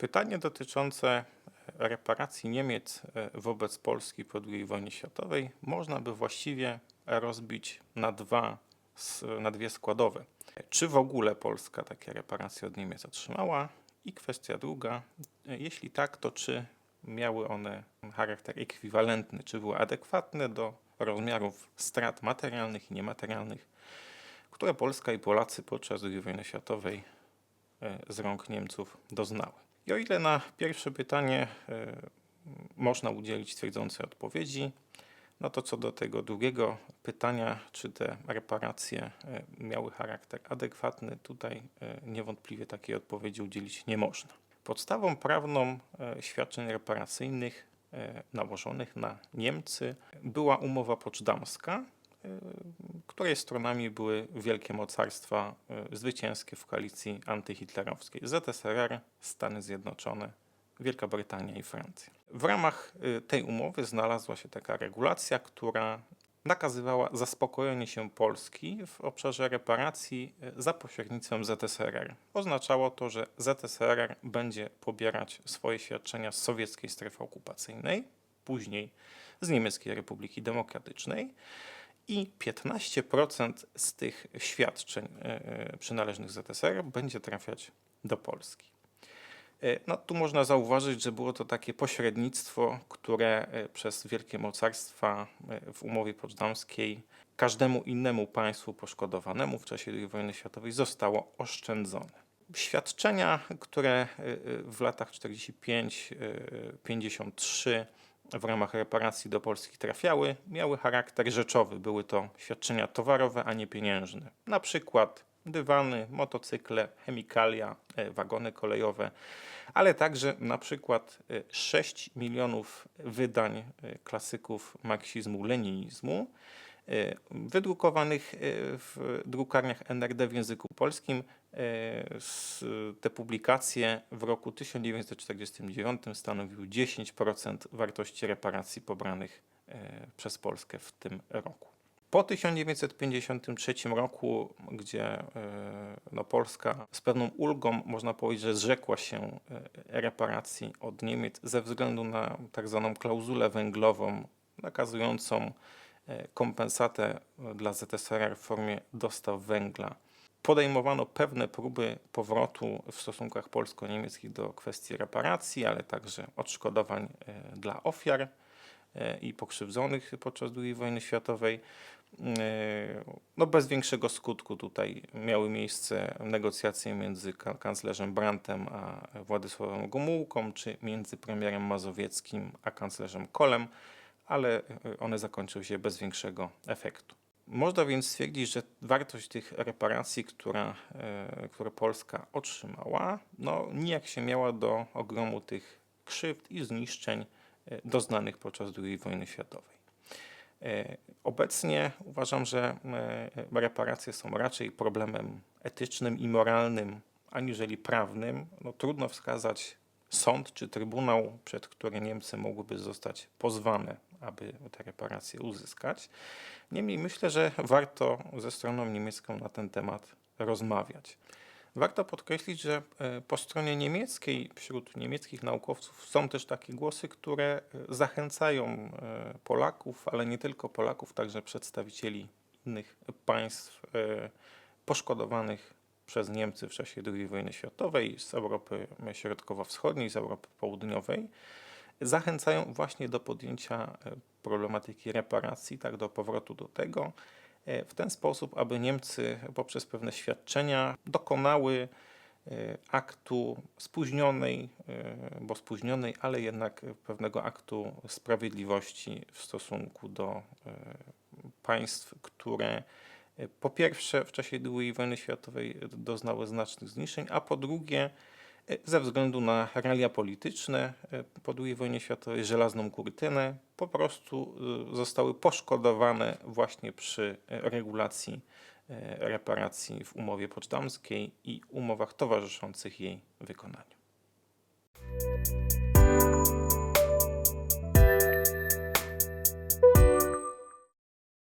Pytanie dotyczące reparacji Niemiec e, wobec Polski po II wojnie światowej można by właściwie rozbić na, dwa, na dwie składowe. Czy w ogóle Polska takie reparacje od Niemiec otrzymała? I kwestia druga, e, jeśli tak, to czy miały one charakter ekwiwalentny, czy były adekwatne do rozmiarów strat materialnych i niematerialnych, które Polska i Polacy podczas II wojny światowej e, z rąk Niemców doznały. I o ile na pierwsze pytanie e, można udzielić twierdzącej odpowiedzi, no to co do tego drugiego pytania, czy te reparacje e, miały charakter adekwatny, tutaj e, niewątpliwie takiej odpowiedzi udzielić nie można. Podstawą prawną świadczeń reparacyjnych nałożonych na Niemcy była umowa poczdamska, której stronami były wielkie mocarstwa e, zwycięskie w koalicji antyhitlerowskiej ZSRR, Stany Zjednoczone, Wielka Brytania i Francja. W ramach e, tej umowy znalazła się taka regulacja, która nakazywała zaspokojenie się Polski w obszarze reparacji e, za pośrednictwem ZSRR. Oznaczało to, że ZSRR będzie pobierać swoje świadczenia z sowieckiej strefy okupacyjnej, później z Niemieckiej Republiki Demokratycznej i 15% z tych świadczeń e, e, przynależnych ZSRR będzie trafiać do Polski. E, No, tu można zauważyć, że było to takie pośrednictwo, które przez wielkie mocarstwa w umowie poczdamskiej każdemu innemu państwu poszkodowanemu w czasie II wojny światowej zostało oszczędzone. Świadczenia, które w latach 45-53 w ramach reparacji do Polski trafiały, miały charakter rzeczowy. Były to świadczenia towarowe, a nie pieniężne. Na przykład dywany, motocykle, chemikalia, e, wagony kolejowe, ale także na przykład e, 6 milionów wydań e, klasyków marksizmu-leninizmu, e, wydrukowanych e, w drukarniach NRD w języku polskim. E, Te publikacje w roku 1949 stanowiły 10% wartości reparacji pobranych e, przez Polskę w tym roku. Po 1953 roku, gdzie e, no, Polska z pewną ulgą, można powiedzieć, że zrzekła się reparacji od Niemiec ze względu na tak zwaną klauzulę węglową nakazującą kompensatę dla ZSRR w formie dostaw węgla. Podejmowano pewne próby powrotu w stosunkach polsko-niemieckich do kwestii reparacji, ale także odszkodowań e, dla ofiar e, i pokrzywdzonych podczas II wojny światowej. E, No bez większego skutku tutaj miały miejsce negocjacje między ka- kanclerzem Brandtem a Władysławem Gomułką, czy między premierem Mazowieckim a kanclerzem Kolem, ale one zakończyły się bez większego efektu. Można więc stwierdzić, że wartość tych reparacji, która, e, które Polska otrzymała, no, nijak się miała do ogromu tych krzywd i zniszczeń e, doznanych podczas II wojny światowej. E, Obecnie uważam, że reparacje są raczej problemem etycznym i moralnym, aniżeli prawnym. No, trudno wskazać sąd czy trybunał, przed który Niemcy mogłyby zostać pozwane, aby te reparacje uzyskać. Niemniej myślę, że warto ze stroną niemiecką na ten temat rozmawiać. Warto podkreślić, że e, po stronie niemieckiej, wśród niemieckich naukowców są też takie głosy, które e, zachęcają e, Polaków, ale nie tylko Polaków, także przedstawicieli innych państw poszkodowanych przez Niemcy w czasie II wojny światowej z Europy Środkowo-Wschodniej, z Europy Południowej, zachęcają właśnie do podjęcia e, problematyki reparacji, tak do powrotu do tego, e, w ten sposób, aby Niemcy poprzez pewne świadczenia dokonały e, aktu spóźnionej, bo spóźnionej, ale jednak pewnego aktu sprawiedliwości w stosunku do państw, które po pierwsze w czasie II wojny światowej doznały znacznych zniszczeń, a po drugie e, ze względu na realia polityczne po II wojnie światowej, żelazną kurtynę, po prostu zostały poszkodowane właśnie przy regulacji reparacji w umowie poczdamskiej i umowach towarzyszących jej wykonaniu.